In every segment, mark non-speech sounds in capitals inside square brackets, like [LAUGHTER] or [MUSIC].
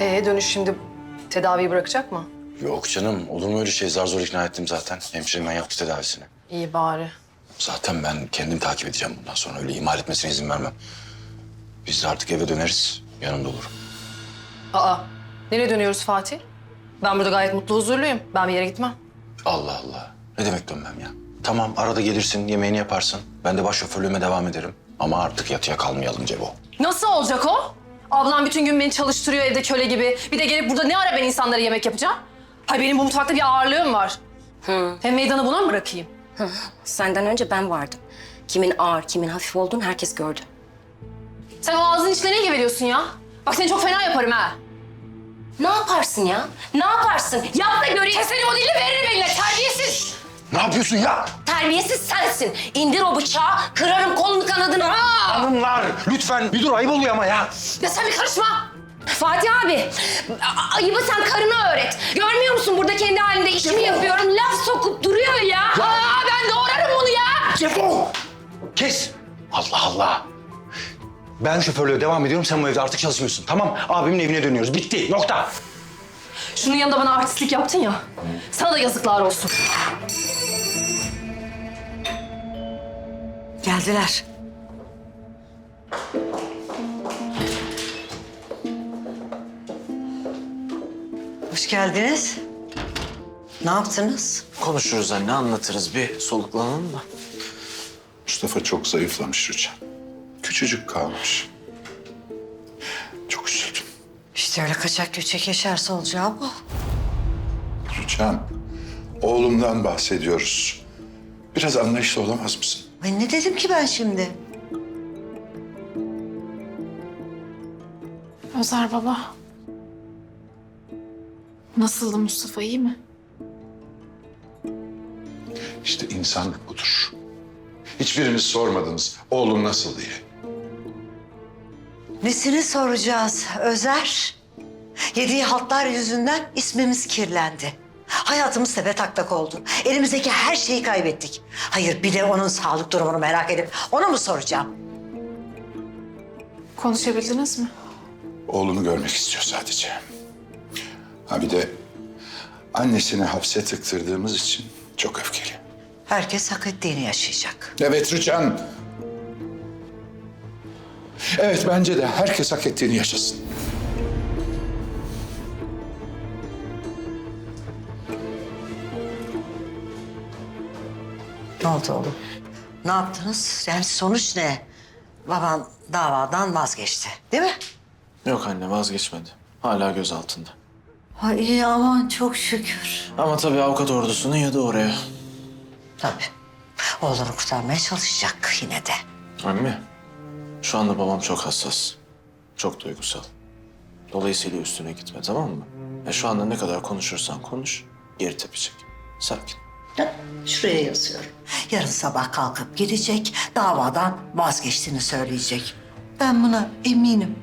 Ee dönüş şimdi tedaviyi bırakacak mı? Yok canım olur mu öyle şey zar zor ikna ettim zaten. Hemşirem yaptı tedavisini. İyi bari. Zaten ben kendim takip edeceğim bundan sonra öyle ihmal etmesine izin vermem. Biz de artık eve döneriz yanında olurum. Aa nereye dönüyoruz Fatih? Ben burada gayet mutlu huzurluyum. Ben bir yere gitmem. Allah Allah ne demek dönmem ya. Tamam arada gelirsin yemeğini yaparsın. Ben de başşoförlüğüme devam ederim. Ama artık yatıya kalmayalım Cebo. Nasıl olacak o? Ablam bütün gün beni çalıştırıyor evde köle gibi. Bir de gelip burada ne ara ben insanlara yemek yapacağım? Hay benim bu mutfakta bir ağırlığım var. Hem meydanı buna mı bırakayım? Senden önce ben vardım. Kimin ağır, kimin hafif olduğunu herkes gördü. Sen o ağzın içine ne geveliyorsun ya? Bak seni çok fena yaparım ha. Ne yaparsın ya? Ne yaparsın? Yap da göreyim. Keserim o dilini veririm eline terbiyesiz. Ne yapıyorsun ya? Terbiyesiz sensin. İndir o bıçağı, kırarım kolunu kanadını. Hanımlar lütfen bir dur ayıp oluyor ama ya. Ya sen bir karışma. Fatih abi, a- ayıbı sen karına öğret. Görmüyor musun burada kendi halinde işimi yapıyorum. Laf sokup duruyor ya. Aa ben doğrarım bunu ya. Cebo! Kes! Allah Allah! Ben şoförlüğe devam ediyorum, sen bu evde artık çalışmıyorsun. Tamam, abimin evine dönüyoruz. Bitti, nokta. Şunun yanında bana artistlik yaptın ya. Sana da yazıklar olsun. Geldiler. Hoş geldiniz. Ne yaptınız? Konuşuruz anne, anlatırız. Bir soluklanalım da. Mustafa çok zayıflamış Rüçhan. Küçücük kalmış. Çok üzüldüm. İşte öyle kaçak göçek yaşarsa olacağı bu. Rüçhan, oğlumdan bahsediyoruz. Biraz anlayışlı olamaz mısın? Ay ne dedim ki ben şimdi? Özer baba. Nasıldı Mustafa iyi mi? İşte insanlık budur. Hiçbiriniz sormadınız oğlum nasıl diye. Nesini soracağız Özer? Yediği haltlar yüzünden ismimiz kirlendi. Hayatımız tepe taklak oldu. Elimizdeki her şeyi kaybettik. Hayır bir de onun sağlık durumunu merak edip onu mu soracağım? Konuşabildiniz mi? Oğlunu görmek istiyor sadece. Ha bir de annesini hapse tıktırdığımız için çok öfkeli. Herkes hak ettiğini yaşayacak. Evet Rüçhan. Evet bence de herkes hak ettiğini yaşasın. Ne oldu oğlum? Ne yaptınız? Yani sonuç ne? Baban davadan vazgeçti değil mi? Yok anne, vazgeçmedi. Hala göz altında. Ha iyi aman çok şükür. Ama tabii avukat ordusunu yadı oraya. Tabii. Oğlunu kurtarmaya çalışacak yine de. Anne, şu anda babam çok hassas. Çok duygusal. Dolayısıyla üstüne gitme, tamam mı? Ya şu anda ne kadar konuşursan konuş, geri tepecek. Sakin. Şuraya yazıyorum. Yarın sabah kalkıp gidecek, davadan vazgeçtiğini söyleyecek. Ben buna eminim.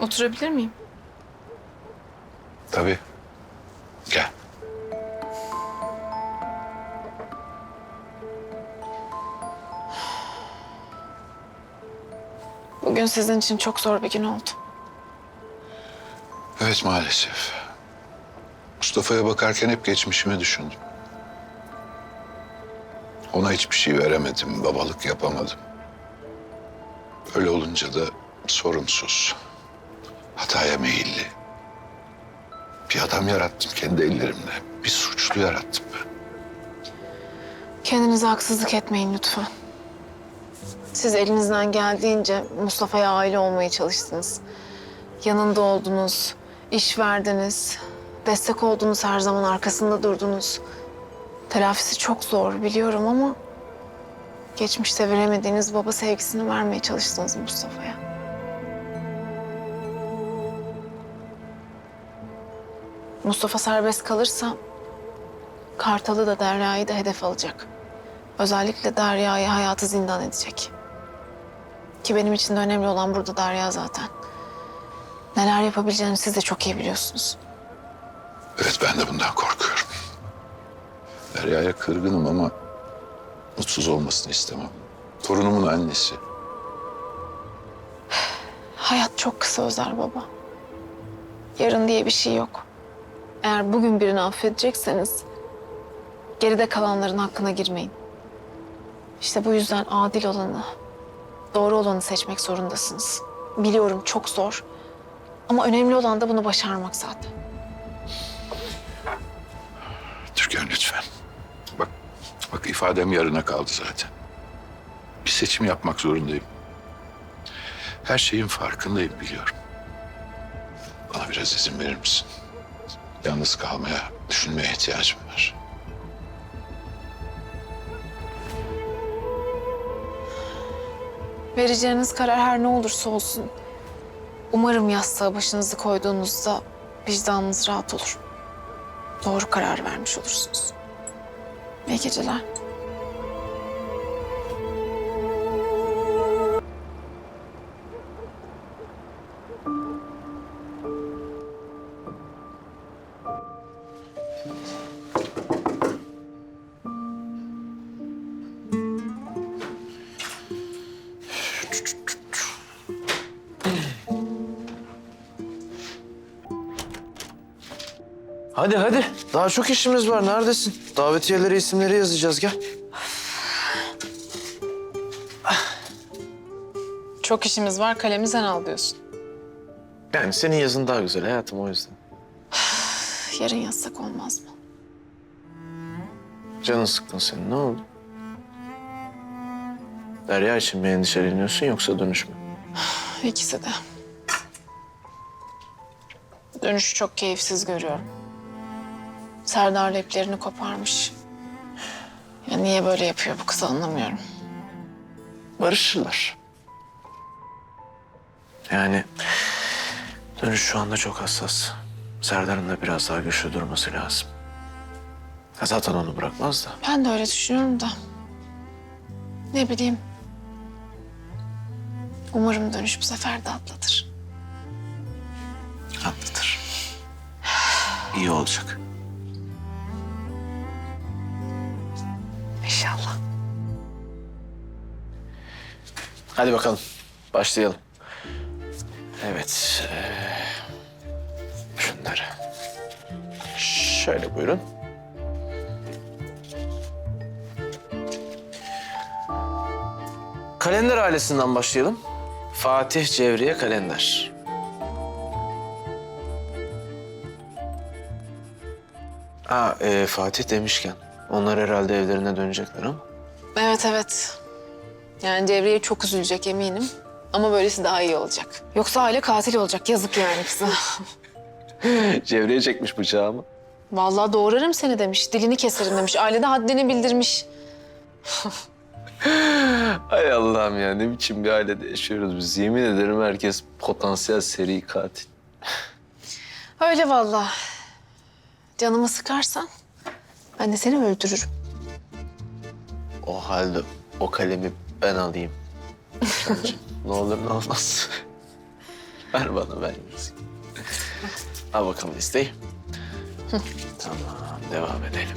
Oturabilir miyim? Tabii. Bugün sizin için çok zor bir gün oldu. Evet maalesef. Mustafa'ya bakarken hep geçmişimi düşündüm. Ona hiçbir şey veremedim, babalık yapamadım. Öyle olunca da sorumsuz, hataya meyilli. Bir adam yarattım kendi ellerimle. Bir suçlu yarattım ben. Kendinize haksızlık etmeyin lütfen. Siz elinizden geldiğince Mustafa'ya aile olmaya çalıştınız. Yanında oldunuz, iş verdiniz, destek oldunuz, her zaman arkasında durdunuz. Telafisi çok zor biliyorum ama geçmişte veremediğiniz baba sevgisini vermeye çalıştınız Mustafa'ya. Mustafa serbest kalırsa Kartal'ı da Derya'yı da hedef alacak. Özellikle Derya'yı hayatı zindan edecek. Ki benim için de önemli olan burada Derya zaten. Neler yapabileceğini siz de çok iyi biliyorsunuz. Evet ben de bundan korkuyorum. Derya'ya kırgınım ama mutsuz olmasını istemem. Torunumun annesi. Hayat çok kısa Özer baba. Yarın diye bir şey yok. Eğer bugün birini affedecekseniz geride kalanların hakkına girmeyin. İşte bu yüzden adil olanı, doğru olanı seçmek zorundasınız. Biliyorum çok zor. Ama önemli olan da bunu başarmak zaten. Türkan lütfen. Bak, bak ifadem yarına kaldı zaten. Bir seçim yapmak zorundayım. Her şeyin farkındayım biliyorum. Bana biraz izin verir misin? Yalnız kalmaya, düşünmeye ihtiyacım var. Vereceğiniz karar her ne olursa olsun. Umarım yastığa başınızı koyduğunuzda vicdanınız rahat olur. Doğru karar vermiş olursunuz. İyi geceler. Hadi hadi. Daha çok işimiz var. Neredesin? Davetiyelere isimleri yazacağız. Gel. Çok işimiz var, kalemi sen al diyorsun. Yani senin yazın daha güzel hayatım o yüzden. [SIGHS] Yarın yazsak olmaz mı? Canın sıkkın senin. Ne oldu? Derya için mi endişeleniyorsun yoksa dönüş mü? [SIGHS] İkisi de. Dönüşü çok keyifsiz görüyorum. Serdar leplerini koparmış. Ya niye böyle yapıyor bu kız anlamıyorum. Barışırlar. Yani dönüş şu anda çok hassas. Serdar'ın da biraz daha güçlü durması lazım. Zaten onu bırakmaz da. Ben de öyle düşünüyorum da. Ne bileyim. Umarım dönüş bu sefer de atlatır. Atlatır. İyi olacak. Hadi bakalım. Başlayalım. Evet. eee, şunları. Şöyle buyurun. Kalender ailesinden başlayalım. Fatih Cevriye Kalender. Ha, eee, Fatih demişken onlar herhalde evlerine dönecekler ama. Evet evet. Yani Cevriye çok üzülecek eminim. Ama böylesi daha iyi olacak. Yoksa aile katil olacak. Yazık yani kıza. [LAUGHS] Cevriye çekmiş bıçağı mı? Vallahi doğrarım seni demiş. Dilini keserim demiş. Ailede haddini bildirmiş. [LAUGHS] Ay Allah'ım ya ne biçim bir ailede yaşıyoruz biz. Yemin ederim herkes potansiyel seri katil. [LAUGHS] Öyle vallahi. Canımı sıkarsan ben de seni öldürürüm. O halde o kalemi ben alayım. Ne olur ne olmaz. ver bana ver. Al bakalım listeyi. tamam devam edelim.